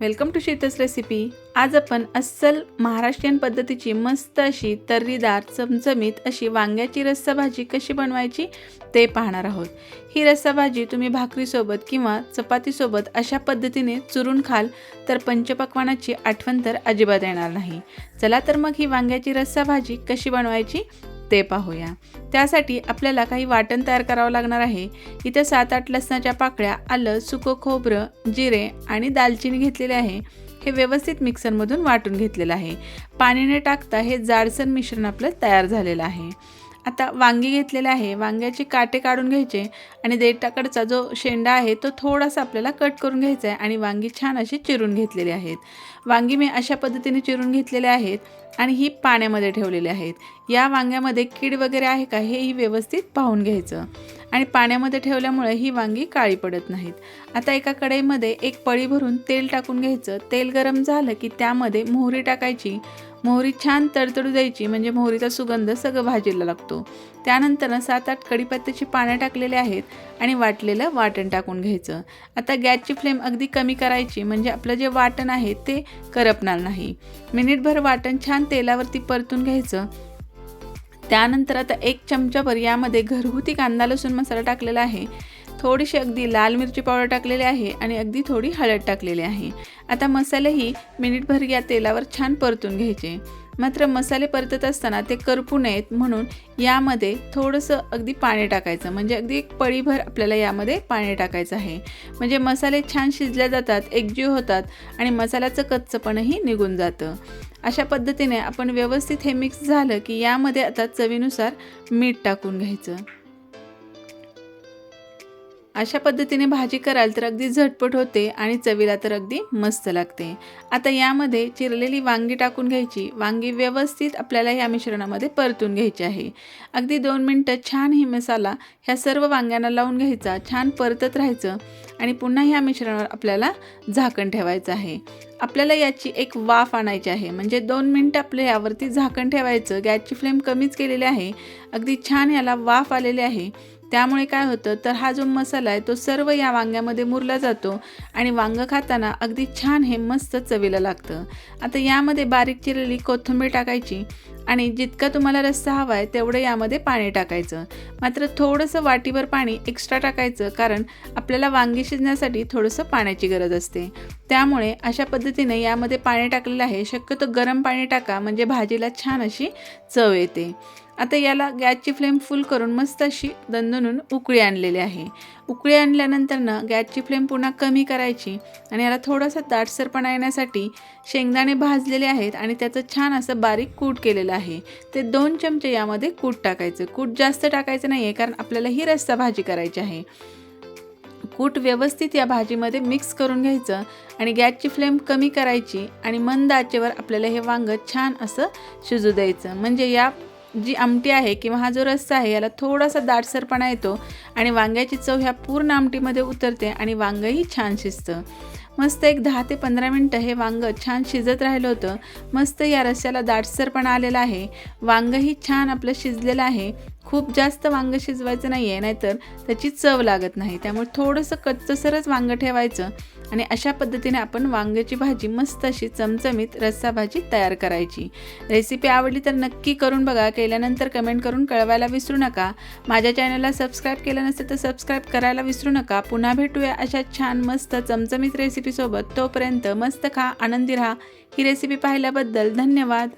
Welcome to शीतस recipe आज आपण अस्सल महाराष्ट्रीयन पद्धतीची मस्त अशी तर्रीदार चमचमीत अशी वांग्याची रस्सा भाजी कशी बनवायची ते पाहणार आहोत. ही रस्सा भाजी तुम्ही भाकरीसोबत किंवा चपातीसोबत अशा पद्धतीने चुरून खाल तर पंचपक्वानाची आठवण तर अजिबात येणार नाही. चला तर मग ही वांग्याची रस्सा भाजी कशी बनवायची ते पाहूया. त्यासाठी आपल्याला काही वाटण तयार करावं लागणार आहे. इथे सात आठ लसणाच्या पाकळ्या आलं सुकं खोबरं जिरे आणि दालचिनी घेतलेले आहे. हे व्यवस्थित मिक्सरमधून वाटून घेतलेलं आहे. पाण्याने टाकता हे जाडसर मिश्रण आपलं तयार झालेलं आहे. आता वांगी घेतलेले आहे. वांग्याचे काटे काढून घ्यायचे आणि देठाकडचा जो शेंडा आहे तो थोडासा आपल्याला कट करून घ्यायचा आहे आणि वांगी छान अशी चिरून घेतलेली आहेत. वांगी मी अशा पद्धतीने चिरून घेतलेले आहेत आणि ही पाण्यामध्ये ठेवलेली आहेत. या वांग्यामध्ये कीड वगैरे आहे का हेही व्यवस्थित पाहून घ्यायचं. आणि पाण्यामध्ये ठेवल्यामुळे ही वांगी काळी पडत नाहीत. आता एका कढईमध्ये एक पळी भरून तेल टाकून घ्यायचं. तेल गरम झालं की त्यामध्ये मोहरी टाकायची. मोहरी छान तडतडू द्यायची म्हणजे मोहरीचा सुगंध सगळं भाजीला लागतो. त्यानंतर सात आठ कढीपत्त्याची पानं टाकलेले आहेत आणि वाटलेलं वाटण टाकून घ्यायचं. आता गॅसची फ्लेम अगदी कमी करायची म्हणजे आपलं जे वाटण आहे ते करपणार नाही. मिनिटभर वाटण छान तेलावरती परतून घ्यायचं. त्यानंतर आता एक चमचाभर यामध्ये घरगुती कांदा लसूण मसाला टाकलेला आहे. थोडीशी अगदी लाल मिरची पावडर टाकलेली आहे आणि अगदी थोडी हळद टाकलेली आहे. आता मसालेही मिनिटभर या तेलावर छान परतून घ्यायचे. मात्र मसाले परतत असताना ते करपू नयेत म्हणून यामध्ये थोडंसं अगदी पाणी टाकायचं. म्हणजे अगदी एक पळीभर आपल्याला यामध्ये पाणी टाकायचं आहे. म्हणजे मसाले छान शिजले जातात एकजीव होतात आणि मसाल्याचं कच्चपणही निघून जातं. अशा पद्धतीने आपण व्यवस्थित हे मिक्स झालं की यामध्ये आता चवीनुसार मीठ टाकून घ्यायचं. अशा पद्धतीने भाजी कराल तर अगदी झटपट होते आणि चवीला तर अगदी मस्त लागते. आता यामध्ये चिरलेली वांगी टाकून घ्यायची. वांगी व्यवस्थित आपल्याला या मिश्रणामध्ये परतून घ्यायची आहे. अगदी दोन मिनटं छान ही मसाला ह्या सर्व वांग्यांना लावून घ्यायचा. छान परतत राहायचं आणि पुन्हा ह्या मिश्रणावर आपल्याला झाकण ठेवायचं आहे. आपल्याला याची एक वाफ आणायची आहे. म्हणजे दोन मिनटं आपलं यावरती झाकण ठेवायचं. गॅसची फ्लेम कमीच केलेली आहे. अगदी छान याला वाफ आलेली आहे. त्यामुळे काय होतं तर हा जो मसाला आहे तो सर्व या वांग्यामध्ये मुरला जातो आणि वांगं खाताना अगदी छान हे मस्त चवीला लागतं. आता यामध्ये बारीक चिरलेली कोथिंबीर टाकायची आणि जितका तुम्हाला रस्सा हवा आहे तेवढं यामध्ये पाणी टाकायचं. मात्र थोडंसं वाटीभर पाणी एक्स्ट्रा टाकायचं कारण आपल्याला वांगी शिजण्यासाठी थोडंसं पाण्याची गरज असते. त्यामुळे अशा पद्धतीने यामध्ये पाणी टाकलेलं आहे. शक्यतो गरम पाणी टाका म्हणजे भाजीला छान अशी चव येते. आता याला गॅसची फ्लेम फुल करून मस्त अशी दणदणून उकळी आणलेली आहे. उकळी आणल्यानंतर ना गॅसची फ्लेम पुन्हा कमी करायची आणि याला थोडासा दाटसरपणा येण्यासाठी शेंगदाणे भाजलेले आहेत आणि त्याचं छान असं बारीक कूट केलेलं आहे. ते दोन चमचे यामध्ये कूट टाकायचं. कूट जास्त टाकायचं नाही आहे कारण आपल्याला ही रस्सा भाजी करायची आहे. कूट व्यवस्थित या भाजीमध्ये मिक्स करून घ्यायचं आणि गॅसची फ्लेम कमी करायची आणि मंद आचेवर आपल्याला हे वांगं छान असं शिजू द्यायचं. म्हणजे या जी आमटी आहे किंवा हा जो रस्सा आहे याला थोडासा दाटसरपणा येतो आणि वांग्याची चव ह्या पूर्ण आमटीमध्ये उतरते आणि वांगंही छान शिजतं. मस्त एक दहा ते पंधरा मिनटं हे वांगं छान शिजत राहिलं होतं. मस्त या रस्स्याला दाटसरपणा आलेला आहे. वांगंही छान आपलं शिजलेलं आहे. खूप जास्त वांगं शिजवायचं नाही आहे नाहीतर त्याची चव लागत नाही. त्यामुळे थोडंसं कच्चसरच वांगं ठेवायचं आणि अशा पद्धतीने आपण वांग्याची भाजी मस्त अशी चमचमीत रस्सा भाजी तयार करायची. रेसिपी आवडली तर नक्की करून बघा. केल्यानंतर कमेंट करून कळवायला विसरू नका. माझ्या चॅनलला सबस्क्राईब केलं नसेल तर सबस्क्राईब करायला विसरू नका. पुन्हा भेटूया अशा छान मस्त चमचमीत रेसिपीसोबत. तोपर्यंत मस्त खा आनंदी राहा. ही रेसिपी पाहिल्याबद्दल धन्यवाद.